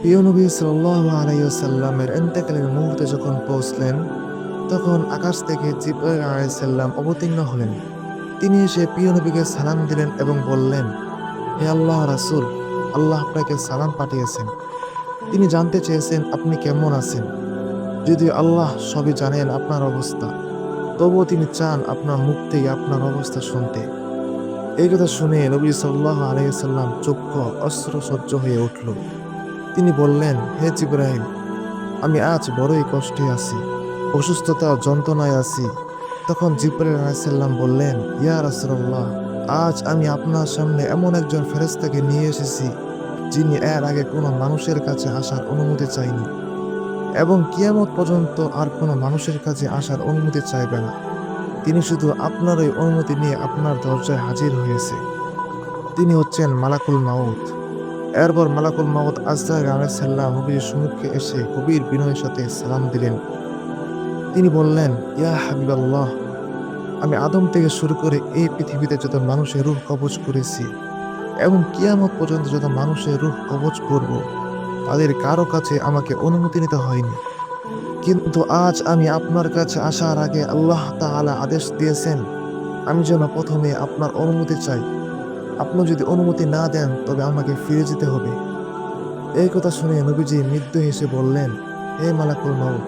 প্রিয় নবী সাল্লাহ আলাইসাল্লামের এন্তেকালের মুহূর্তে যখন পৌঁছলেন, তখন আকাশ থেকে জিব্রাইল আলাইসাল্লাম অবতীর্ণ হলেন। তিনি এসে প্রিয় নবীকে সালাম দিলেন এবং বললেন, হে আল্লাহ রাসূল, আল্লাহ আপনাকে সালাম পাঠিয়েছেন। তিনি জানতে চেয়েছেন আপনি কেমন আছেন। যদি আল্লাহ সবই জানেন আপনার অবস্থা, তবুও তিনি চান আপনার মুখ থেকে আপনার অবস্থা শুনতে। এই কথা শুনে নবী সাল্লাহ আলাইসাল্লাম চক্ষু অস্ত্র সহ্য হয়ে উঠল। তিনি বললেন, হে জিব্রাহিম আমি আজ বড়ই কষ্টে আছি, অসুস্থতা যন্ত্রণায় আছি। তখন জিব্রাইল আলাইসাল্লাম বললেন, ইয়া রাসূলুল্লাহ, আজ আমি আপনার সামনে এমন একজন ফেরেস্তাকে নিয়ে এসেছি, যিনি এর আগে কোনো মানুষের কাছে আসার অনুমতি চাইনি এবং কিয়ামত পর্যন্ত আর কোনো মানুষের কাছে আসার অনুমতি চাইবে না। তিনি শুধু আপনার ওই অনুমতি নিয়ে আপনার দরজায় হাজির হয়েছে। তিনি হচ্ছেন মালাকুল মাউত। এরপর মালাকুল মাউত আজরাইল আলাইসাল্লাম নবীর সম্মুখে এসে গভীর বিনয়ের সাথে সালাম দিলেন। তিনি বললেন, ইয়া হাবিবাল্লাহ, আমি আদম থেকে শুরু করে এই পৃথিবীতে যত মানুষের রূহ কবজ করেছি, এবং কিয়ামত পর্যন্ত যত মানুষের রূহ কবজ করব, তাদের কারও কাছে আমাকে অনুমতি নিতে হয়নি। কিন্তু আজ আমি আপনার কাছে আসার আগে আল্লাহ তাআলা আদেশ দিয়েছেন, আমি যেন প্রথমে আপনার অনুমতি চাই। আপনি যদি অনুমতি না দেন, তবে আমাকে ফিরে যেতে হবে। এই কথা শুনে নবীজি মৃত্যু হেসে বললেন, হে মালাকুল মাউত,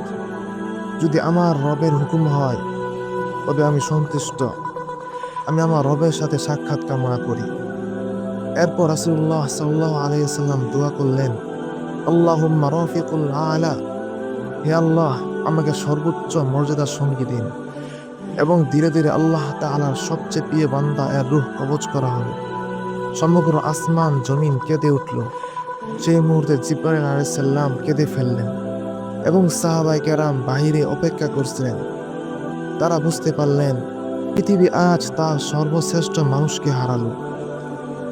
যদি আমার রবের হুকুম হয়, তবে আমি সন্তুষ্ট। আমি আমার রবের সাথে সাক্ষাৎ কামনা করি। এরপর রাসূলুল্লাহ সাল্লাহ আলাইহি সাল্লাম দোয়া করলেন, আল্লাহুম্মা রফিকুল আলা, হে আল্লাহ, আমাকে সর্বোচ্চ মর্যাদার সঙ্গী দিন এবং ধীরে ধীরে আল্লাহ তাআলার সবচেয়ে প্রিয় বান্দা এর রূহ কবজ করা হলো সমগ্র আসমান, জমিন কেঁদে উঠল। সেই মুহূর্তে জিব্রাইল আলাইসাল্লাম কেঁদে ফেললেন এবং সাহাবাই কেরাম বাহিরে অপেক্ষা করছিলেন। তারা বুঝতে পারলেন, পৃথিবী আজ তার সর্বশ্রেষ্ঠ মানুষকে হারালো।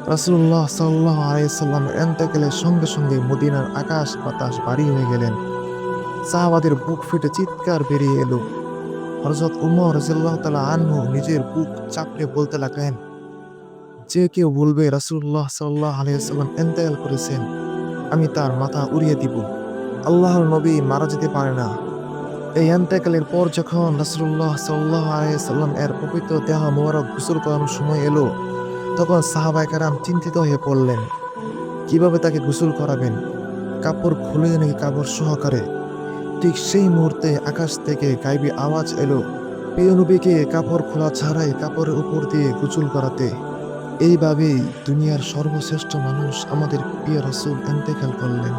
রাসূলুল্লাহ সাল্লাহ আলাইসাল্লাম এন্তেকেলের সঙ্গে সঙ্গে মদিনার আকাশ বাতাস বাড়ি হয়ে গেলেন। সাহাবাদের বুক ফেটে চিৎকার বেরিয়ে এলো। হরজত উমর রাজিল্লাহ তালা আনহু নিজের বুক চাপড়ে বলতে লাগলেন যে কেউ বলবে, রাসূলুল্লাহ সাল্লাহ আলাইসাল্লাম এন্তেকাল করেছেন, আমি তার মাথা উড়িয়ে দিব। আল্লাহর নবী মারা যেতে পারে না। এই এন্তেকালের পর যখন রাসূলুল্লাহ সাল্লাহ আলাইসাল্লাম এর পবিত্র দেহ মোবারক গোসল করানোর সময় এলো, তখন সাহাবাই কারাম চিন্তিত হয়ে পড়লেন, কীভাবে তাকে গোসল করাবেন? কাপড় খুলে নাকি কাপড় সহকারে? ঠিক সেই মুহূর্তে আকাশ থেকে গাইবি আওয়াজ এলো, প্রিয় নবীকে কাপড় খোলা ছাড়াই কাপড়ের উপর দিয়ে গোসল করাতে। এইভাবেই দুনিয়ার সর্বশ্রেষ্ঠ মানুষ আমাদের প্রিয় রাসুল এন্তেকাল করলেন।